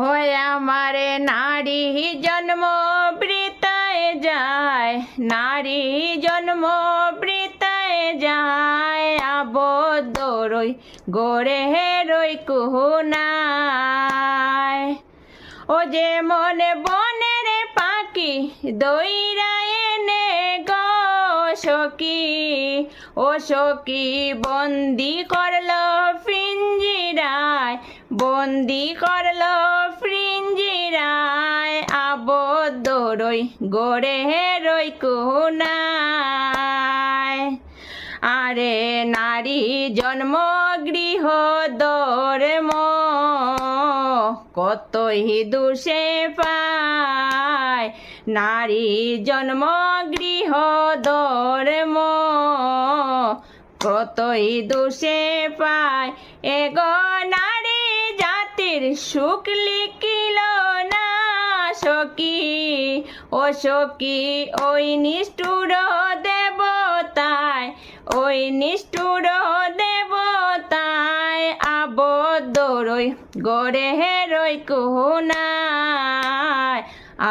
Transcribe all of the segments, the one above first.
হয় আমারে নারী জন্ম বৃতায় যায়, নারী জন্ম বৃতায় যায়। আবদ্ধ রই, গড়ে রই কুহুনায়। ও যে মনে বনের পাখি, দইরা এনে গো সখী। ও সখী, বন্দি করল ফ্রিঞ্জিরায় বন্দি করল আবদ্ধ রই গড়ে রই কুনায় আরে নারী জন্ম গৃহ দর্ম কতই দুষে পায়। নারী জন্ম গৃহ দর্ম কতই দুষে পায়। এগো নারী জাতির না সখী ও সখী ওই নিষ্ঠুর দেবতায়, ওই নিষ্ঠুর দেবতায় আবদ্ধ রই, গড়ে রই কুহুনায়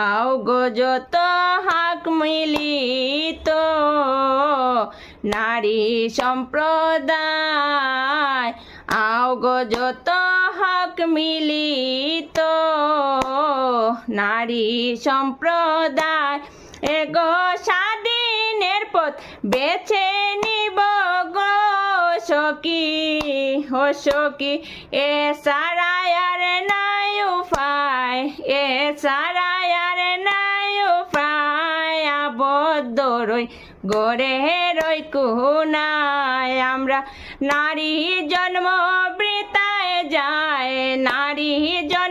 আও গো যত হাক মিলিত, নারী সম্প্রদায়, আও গো যত হক মিলিত নারী সম্প্রদায়, এগো স্বাধীনের পথ বেছে নিব গো সখী, ও সখী, এ সারায় আর নাই উপায় এ সারায় আর নাই উপায় আবদ্ধ রই, গড়ে রই কুহুনায় আমরা নারী জন্ম বৃতায় যায় নারী জন্ম